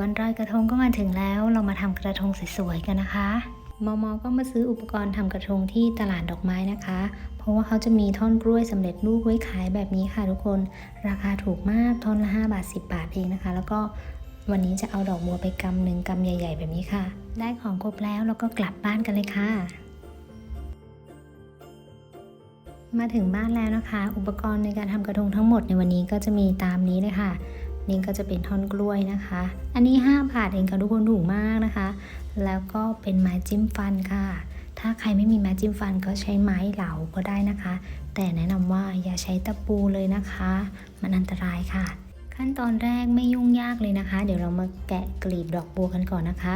วันลอยกระทงก็มาถึงแล้ว เรามาทำกระทงสวยๆกันนะคะมอมอก็มาซื้ออุปกรณ์ทำกระทงที่ตลาดดอกไม้นะคะ เพราะว่าเขาจะมีท่อนกล้วยสำเร็จรูปไว้ขายแบบนี้ค่ะทุกคน ราคาถูกมากท่อนละ5บาท 10 บาทเองนะคะ แล้วก็วันนี้จะเอาดอกบัวไปกำหนึ่งกำใหญ่ ๆ แบบนี้ค่ะ ได้ของครบแล้วเราก็กลับบ้านกันเลยค่ะ มาถึงบ้านแล้วนะคะ อุปกรณ์ในการทำกระทงทั้งหมดในวันนี้ก็จะมีตามนี้เลยค่ะ นี่ก็จะเป็นท่อนกล้วยนะคะ อันนี้ 5 บาทเองค่ะทุกคนถูกมากนะคะ แล้วก็เป็นไม้จิ้มฟันค่ะ ถ้าใครไม่มีไม้จิ้มฟันก็ใช้ไม้เหลาก็ได้นะคะ แต่แนะนำว่าอย่าใช้ตะปูเลยนะคะ มันอันตรายค่ะ ขั้นตอนแรกไม่ยุ่งยากเลยนะคะ เดี๋ยวเรามาแกะกลีบดอกบัวกันก่อนนะคะ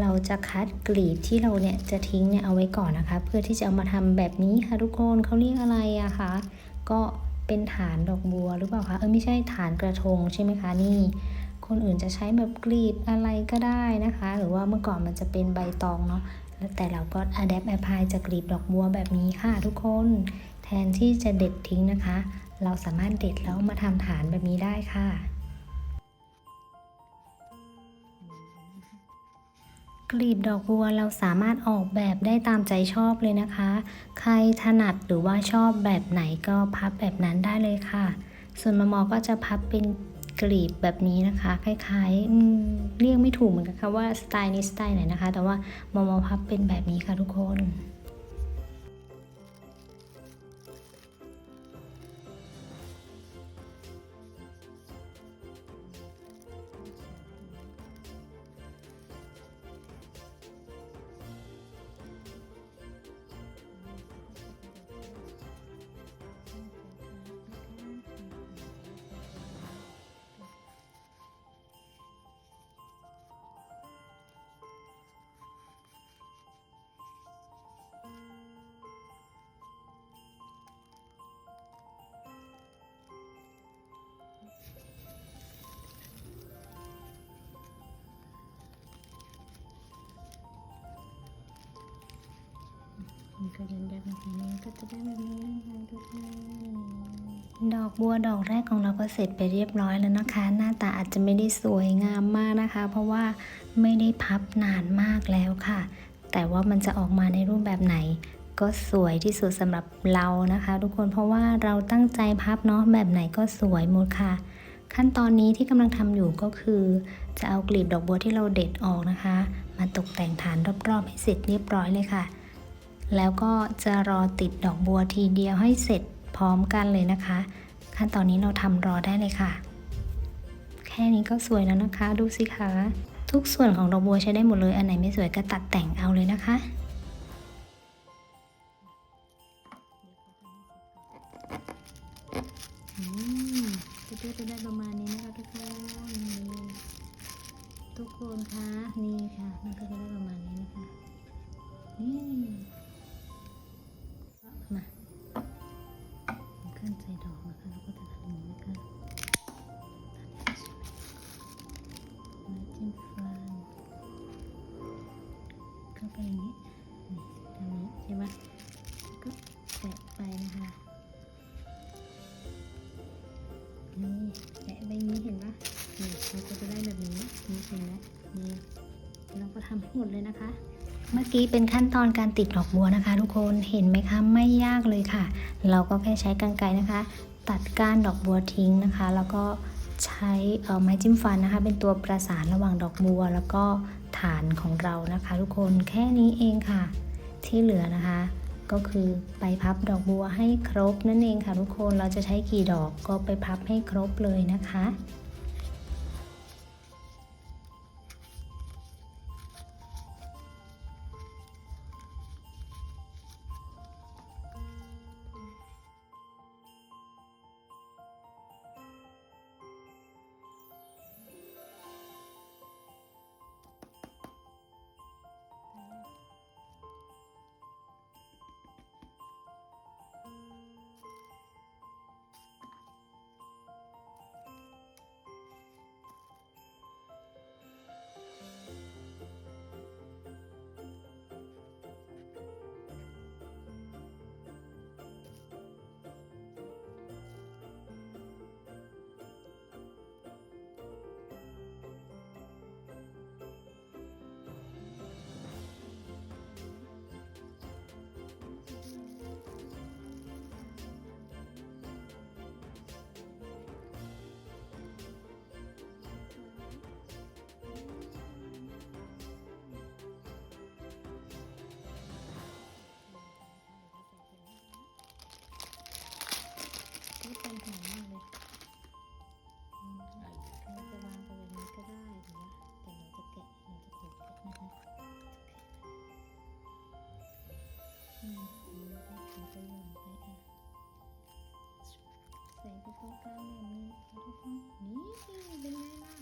เราจะคัดกลีบที่เราเนี่ยจะทิ้งเนี่ยเอาไว้ก่อนนะคะ เพื่อที่จะเอามาทำแบบนี้ค่ะทุกคนเขาเรียกอะไรอะคะ ก็ เป็นฐานดอกบัวหรือเปล่าคะเออไม่ใช่ฐานกระทงใช่ไหมคะนี่ คนอื่นจะใช้แบบกรีดอะไรก็ได้นะคะ หรือว่าเมื่อก่อนมันจะเป็นใบตองเนาะแล้วแต่เราก็ adapt apply จากกรีบดอกบัวแบบนี้ค่ะทุกคน แทนที่จะเด็ดทิ้งนะคะ เราสามารถเด็ดแล้วมาทำฐานแบบนี้ได้ค่ะ กลีบดอกบัวเราสามารถออกแบบได้ตามใจชอบเลยนะคะ ใครถนัดหรือว่าชอบแบบไหนก็พับแบบนั้นได้เลยค่ะ ส่วนมมอก็จะพับเป็นกลีบแบบนี้นะคะ คล้ายๆเรียกไม่ถูกเหมือนกันค่ะว่าสไตล์นี้สไตล์ไหนนะคะ แต่ว่ามอมอพับเป็นแบบนี้ค่ะทุกคน นก็ยันยันแบบนี้ก็จะได้แบบนี้นะคะทุกคนดอกบัวดอกแรกของเราก็เสร็จไปเรียบร้อยแล้วนะคะ หน้าตาอาจจะไม่ได้สวยงามมากนะคะ เพราะว่าไม่ได้พับนานมากแล้วค่ะ แต่ว่ามันจะออกมาในรูปแบบไหน ก็สวยที่สุดสำหรับเรานะคะ ทุกคนเพราะว่าเราตั้งใจพับเนาะแบบไหนก็สวยหมดค่ะ ขั้นตอนนี้ที่กำลังทำอยู่ก็คือ จะเอากลีบดอกบัวที่เราเด็ดออกนะคะ มาตกแต่งฐานรอบๆให้เสร็จเรียบร้อยเลยค่ะ แล้วก็จะรอติดดอกบัวทีเดียวให้เสร็จพร้อมกันเลยนะคะ ขั้นตอนนี้เราทำรอได้เลยค่ะ แค่นี้ก็สวยแล้วนะคะ ดูสิคะทุกส่วนของดอกบัวใช้ได้หมดเลย อันไหนไม่สวยก็ตัดแต่งเอาเลยนะคะอืมจะได้ประมาณนี้นะคะทุกคนนี่ทุกคนคะนี่ค่ะมันก็จะได้ประมาณนี้นะคะนี่ ขึ้นใส่ดอกนะคะแล้วก็จะทำอย่างนี้นะคะม้จิ้มฟันเข้าไปอย่างนี้นี่ทำนี้ใช่ไหมก็แตะไปนะคะนี่แตะไปนี้เห็นปะนี่เราก็จะได้แบบนี้นี่เห็นไหมนี่เราก็ทำให้หมดเลยนะคะ เมื่อกี้เป็นขั้นตอนการติดดอกบัวนะคะ ทุกคนเห็นไหมคะไม่ยากเลยค่ะ เราก็แค่ใช้กรรไกรนะคะ ตัดก้านดอกบัวทิ้งนะคะ แล้วก็ใช้ไม้จิ้มฟันนะคะ เป็นตัวประสานระหว่างดอกบัว แล้วก็ฐานของเรานะคะ ทุกคนแค่นี้เองค่ะ ที่เหลือนะคะ ก็คือไปพับดอกบัวให้ครบนั่นเองค่ะ ทุกคนเราจะใช้กี่ดอกก็ไปพับให้ครบเลยนะคะ หนามากเลยเราจะวางไปแบบนี้ก็ได้นะแต่เราจะแกะเราจะขูดกนะคะอืมเราจะย่อนไปอะใส่กระเพาะกลางแบบนี้ค่ะทุกคนนี่เป็นไงล่ะ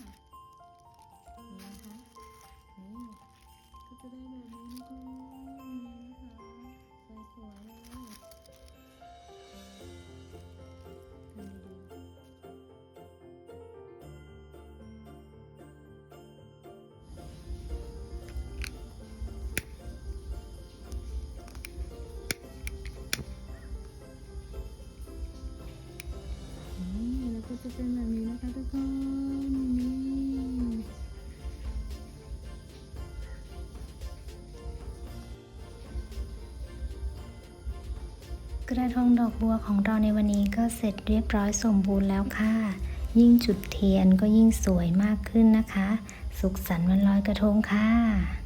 นี่นะคะนี่ก็จะได้แบบนี้นะคะ ก็จะเป็นแบบนี้นะคะทุกคนนี่กระทงดอกบัวของเราในวันนี้ก็เสร็จเรียบร้อยสมบูรณ์แล้วค่ะ ยิ่งจุดเทียนก็ยิ่งสวยมากขึ้นนะคะ สุขสันต์วันลอยกระทงค่ะ